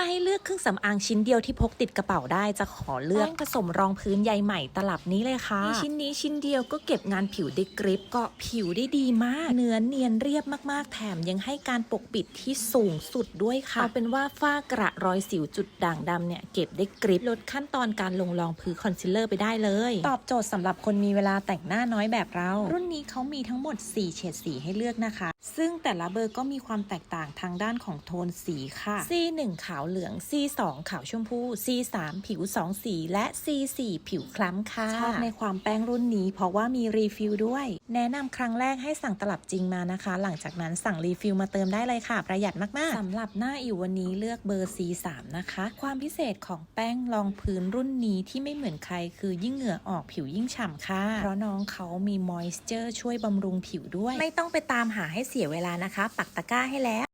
าให้เลือกเครื่องสำอางชิ้นเดียวที่พกติดกระเป๋าได้จะขอเลือกผสมรองพื้นใยใหม่ตลับนี้เลยค่ะมีชิ้นนี้ชิ้นเดียวก็เก็บงานผิวได้กริปเกาะผิวได้ดีมาก เนื้อเนียนเรียบมากๆ แถมยังให้การปกปิดที่สูงสุดด้วยค่ะเอาเป็นว่าฝ้ากระรอยสิวจุดด่างดำเนี่ยเก็บได้กริปลดขั้นตอนการลงรองพื้นคอนซีลเลอร์ไปได้เลย ตอบโจทย์สำหรับคนมีเวลาแต่งหน้าน้อยแบบเรา รุ่นนี้เขามีทั้งหมด 4 เฉดสีให้เลือกนะคะ ซึ่งแต่ละเบอร์ก็มีความแตกต่างทางด้านของโทนสีค่ะ C1 ขาวเหลือง C2 ขาวชมพู C3 ผิว 2 สี และ C4 ผิวคล้ำค่ะ ชอบในความแป้งรุ่นนี้ เพราะว่ามีรีฟิลด้วย แนะนำครั้งแรกให้สั่งตลับจริงมานะคะ หลังจากนั้นสั่งรีฟิลมาเติมได้เลยค่ะ ประหยัดมากๆสำหรับหน้าอิววันนี้เลือกเบอร์ C3 นะคะ ความพิเศษของแป้งรองพื้นรุ่นนี้ที่ไม่เหมือนใครคือยิ่งเหงื่อออกผิวยิ่งฉ่ำค่ะ เพราะน้องเขามีมอยส์เจอร์ช่วยบำรุงผิวด้วย ไม่ต้องไปตามหาให้เสียเวลานะคะ ปักตะกร้าให้แล้ว